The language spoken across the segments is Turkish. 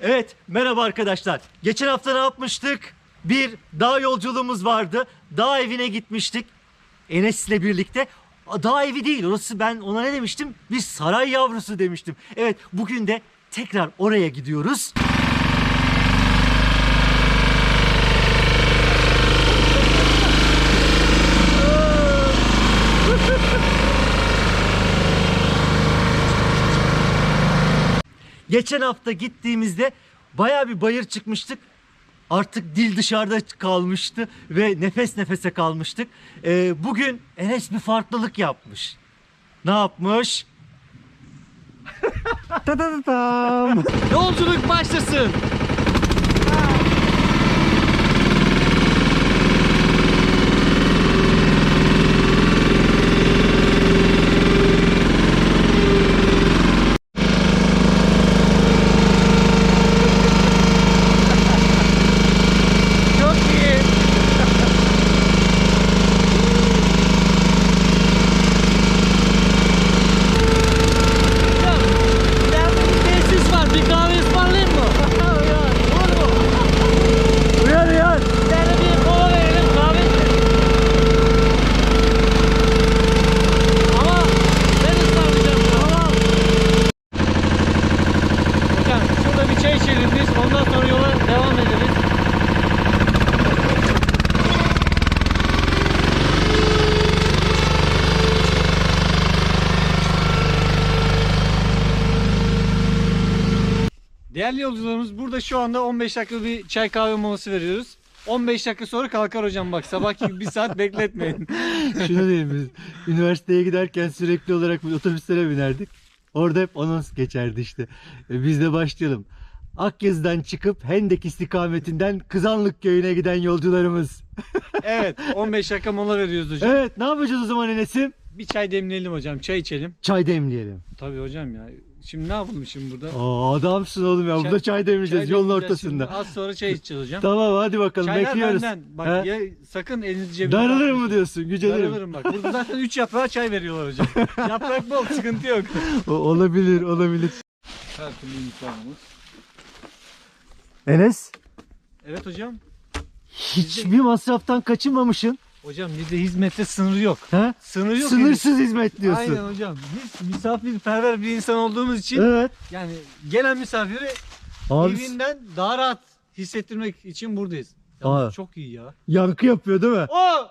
Evet, merhaba arkadaşlar. Geçen hafta ne yapmıştık? Bir dağ yolculuğumuz vardı. Dağ evine gitmiştik. Enes'le birlikte. Dağ evi değil, orası ben ona ne demiştim? Bir saray yavrusu demiştim. Evet, bugün de tekrar oraya gidiyoruz. Geçen hafta gittiğimizde baya bir bayır çıkmıştık. Artık dil dışarıda kalmıştı ve nefes nefese kalmıştık. Ee, bugün Enes bir farklılık yapmış. Ne yapmış? Tadadadam. Yolculuk başlasın. Çok iyi. Ya, ileride bir tesis var. Bir kahve ısmarlayayım mı? Uyar. Olur mu? Uyar uyar. İleride bir kola verelim kahve içelim. Ama ben ısmarlayacağım. Tamam. Hocam şurada bir çay içelim biz. Ondan sonra yola devam ederiz. Değerli yolcularımız burada şu anda 15 dakika bir çay kahve molası veriyoruz. 15 dakika sonra kalkar hocam bak sabah gibi bir saat bekletmeyin. Şunu diyeyim biz. Üniversiteye giderken sürekli olarak otobüslere binerdik. Orada hep anons geçerdi işte. E, biz de başlayalım. Akyazı'dan çıkıp Hendek istikametinden Kızanlık köyüne giden yolcularımız. evet 15 dakika mola veriyoruz hocam. Evet ne yapacağız o zaman Enes'im? Bir çay demleyelim hocam çay içelim. Çay demleyelim. Tabii hocam ya. Şimdi ne yapalım şimdi burada? Aa, adamsın oğlum ya. Çay- Burada çay demleyeceğiz Çay yolun ortasında. şimdi. Az sonra çay içeceğiz hocam. Tamam hadi bakalım Çaylar bekliyoruz. benden. Bak He? ya sakın elinizi cebine Darılır mı diyorsun? Gücenirim. Darılırım bak. Burada zaten 3 yaprağa çay veriyorlar hocam. Yaprak bol sıkıntı yok. O- olabilir olabilir. Her türlü imkanımız. Enes Evet hocam. hiçbir masraftan kaçınmamışsın. Hocam bizde hizmette sınırı yok. Ha? Sınırı yok. Sınırsız hizmet diyorsun. Aynen hocam. Biz misafirperver bir insan olduğumuz için Evet. yani gelen misafiri Abi evinden daha rahat hissettirmek için buradayız. Aa. Çok iyi ya. yankı yapıyor değil mi? O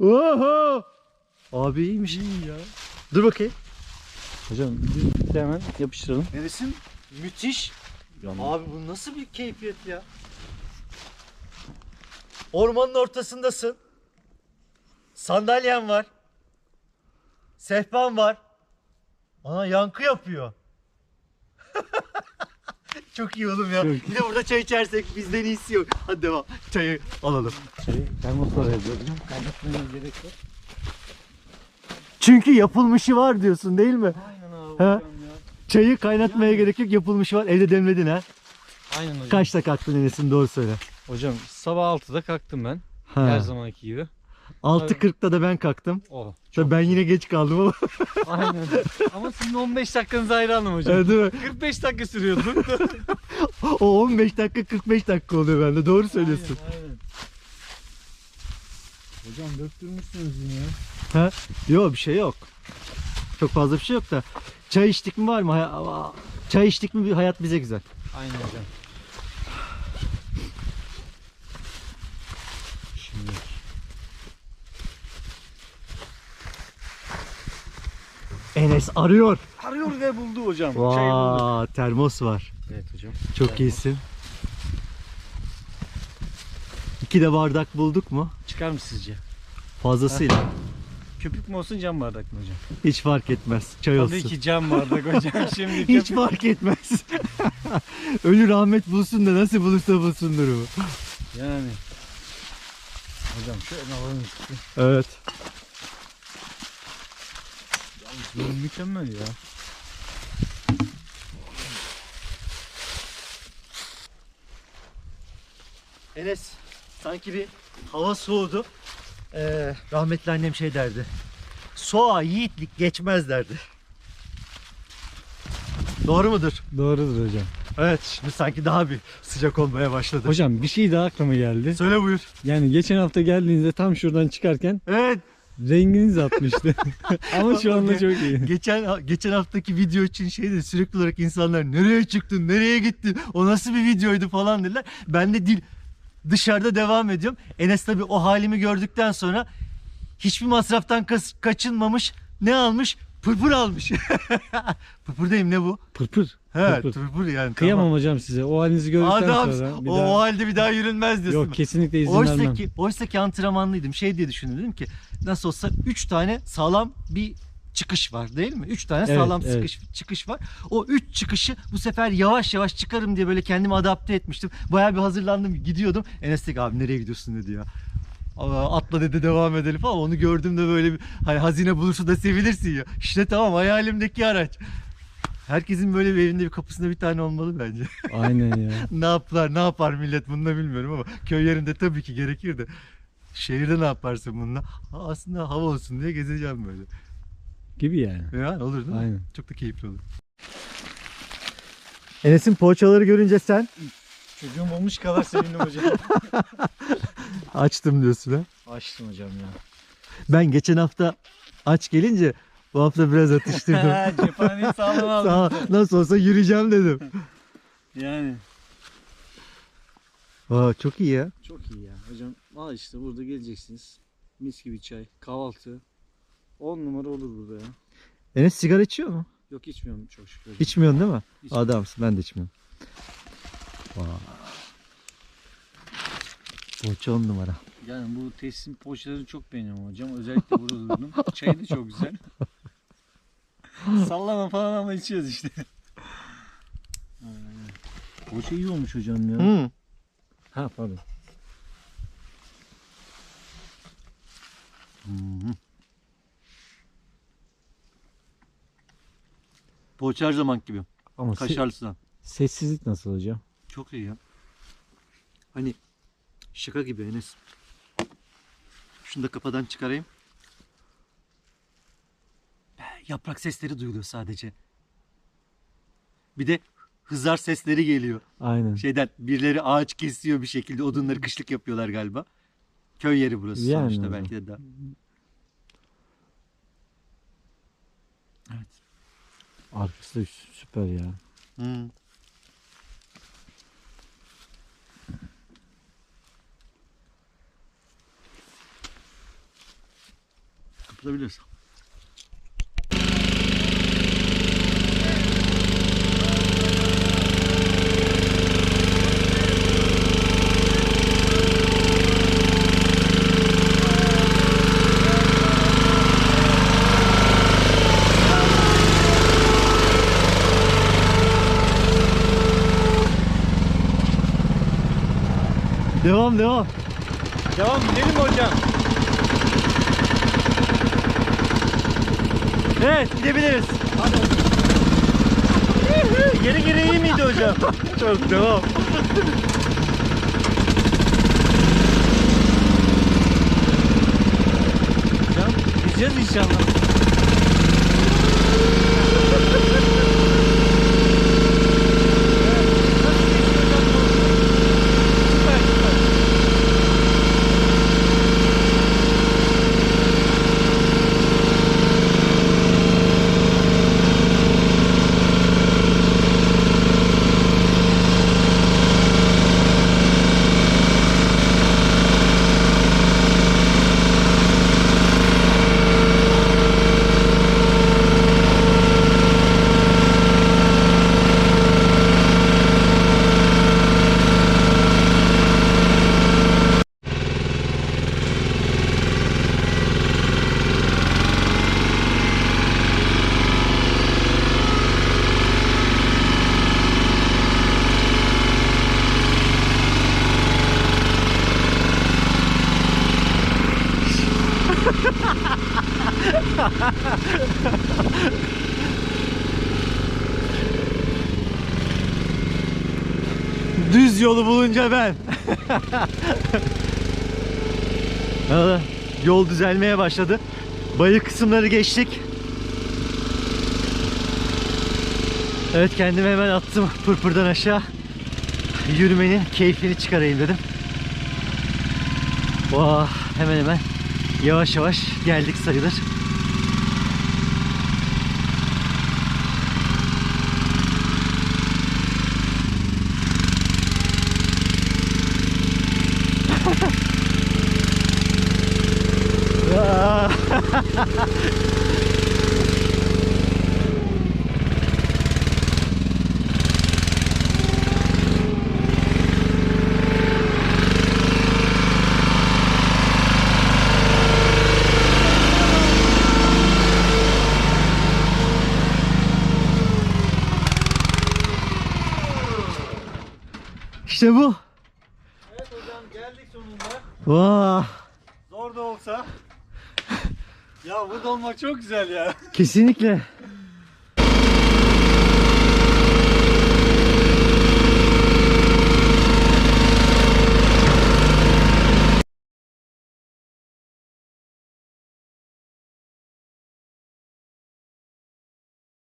Oho! Abi iyiymiş. iyi ya. Dur bakayım. Hocam de hemen yapıştıralım. Neresin? Müthiş. Abi bu nasıl bir keyfiyet ya? Ormanın ortasındasın. Sandalyen var. Sehpan var. Ana yankı yapıyor. Çok iyi oğlum ya. Çok Bir de burada çay içersek bizden iyisi yok. Hadi devam. Çayı alalım. Şeyi termoslara yazıyor hocam. Kaynatmaya gerek yok. Çünkü yapılmışı var diyorsun değil mi? Aynen abi Ha? Çayı kaynatmaya gerek yok yapılmışı var. Evde demledin ha. Aynen hocam. Kaçta kalktın Enes'in doğru söyle. Hocam sabah 6'da kalktım ben. Ha. Her zamanki gibi. 6.40'da da ben kalktım. Oh. Tabii ben yine geç kaldım ama. Aynen. Ama sizin 15 dakikanızı hayranım hocam. Evet, değil mi? 45 dakika sürüyordu. O 15 dakika 45 dakika oluyor bende. Doğru söylüyorsun. Aynen, aynen. Hocam döktürmüşsünüz yine ya. Yok bir şey yok. Çok fazla bir şey yok da. Çay içtik mi var mı? Hay- Çay içtik mi bir hayat bize güzel. Aynen hocam. Enes arıyor. arıyor ve buldu hocam. Buldu. Vaa termos var. Evet hocam. Çok Termos. iyisin. İki de bardak bulduk mu? Çıkar mı sizce? Fazlasıyla. Köpük mü olsun cam bardak mı hocam? Hiç fark etmez. Çay olsun. Tabii ki cam bardak hocam. Şimdi Hiç köpük- fark etmez. Ölü rahmet bulsun da nasıl bulursa bulsun durumu. Yani. Hocam şöyle alalım. Evet. Bu mükemmel ya. Enes sanki bir hava soğudu. Ee, rahmetli annem şey derdi. Soğuğa yiğitlik geçmez derdi. Doğru mudur? Doğrudur hocam. Evet şimdi sanki daha bir sıcak olmaya başladı. Hocam bir şey daha aklıma geldi. Söyle buyur. Yani geçen hafta geldiğinizde tam şuradan çıkarken Evet renginiz atmıştı. Ama şu anda çok iyi. geçen geçen haftaki video için şeydi sürekli olarak insanlar nereye çıktın nereye gittin o nasıl bir videoydu falan dediler. Ben de dil dışarıda devam ediyorum. Enes tabi o halimi gördükten sonra hiçbir masraftan kaçınmamış ne almış? Pırpır almış. Pırpırdayım ne bu? Pırpır. He Pırpır. pırpır yani. Kıyamam hocam size. O halinizi Tamam. gördükten Adam sonra bir o, daha... o halde bir daha yürünmez diyorsun. Yok kesinlikle izin Oysa vermem. ki, oysa ki antrenmanlıydım. Şey diye düşündüm dedim ki nasıl olsa 3 tane sağlam bir çıkış var değil mi? 3 tane Evet, sağlam evet. çıkış çıkış var. O 3 çıkışı bu sefer yavaş yavaş çıkarım diye böyle kendimi adapte etmiştim. Bayağı bir hazırlandım gidiyordum. Enes abi nereye gidiyorsun dedi ya. Atla dedi devam edelim falan. Onu gördüğümde böyle bir hani hazine bulursa da sevinirsin ya. İşte tamam hayalimdeki araç. Herkesin böyle bir evinde bir kapısında bir tane olmalı bence. Aynen ya. ne yapar ne yapar millet bunu da bilmiyorum ama köy yerinde tabii ki gerekir de şehirde ne yaparsın bununla? Aslında hava olsun diye gezeceğim böyle. Gibi yani. Yani olur değil mi? Aynen. Çok da keyifli olur. Enes'in poğaçaları görünce sen Çocuğum olmuş kadar sevindim hocam. açtım diyorsun ha. Açtım hocam ya. Ben geçen hafta aç gelince bu hafta biraz atıştırdım. Cephaneyi sağlam aldım. Sağ, nasıl olsa yürüyeceğim dedim. Yani. Aa, çok iyi ya. Çok iyi ya. Hocam al işte burada geleceksiniz. Mis gibi çay, kahvaltı. 10 numara olur burada ya. Enes sigara içiyor mu? Yok içmiyorum çok şükür. hocam. İçmiyorsun değil mi? İçmiyorum. Adamsın ben de içmiyorum. Vay. Poğaça on numara. Yani bu tesisin poğaçalarını çok beğeniyorum hocam. Özellikle burada durdum. Çayı da çok güzel. Sallama falan ama içiyoruz işte. Poğaça iyi olmuş hocam ya. Hı. Ha pardon. Poğaça her zaman gibi. Ama se- Kaşarlısından. sessizlik nasıl hocam? Çok iyi ya. Hani şaka gibi Enes. Şunu da kafadan çıkarayım. Yaprak sesleri duyuluyor sadece. Bir de hızar sesleri geliyor. Aynen. Şeyden birileri ağaç kesiyor bir şekilde odunları kışlık yapıyorlar galiba. Köy yeri burası Yani sonuçta hocam. belki de daha. Evet. Arkası da süper ya. Hmm. Kapatabiliriz. Devam devam. Devam gidelim hocam. Evet gidebiliriz. Geri geri iyi miydi hocam? Çok devam. Hocam gideceğiz inşallah. Bulunca ben. Yol düzelmeye başladı. Bayır kısımları geçtik. Evet kendimi hemen attım pırpırdan aşağı. Yürümenin keyfini çıkarayım dedim. Vah hemen hemen yavaş yavaş geldik sayılır. İşte bu. Evet hocam geldik sonunda. Vah. Zor da olsa. ya burada olmak çok güzel ya. Kesinlikle.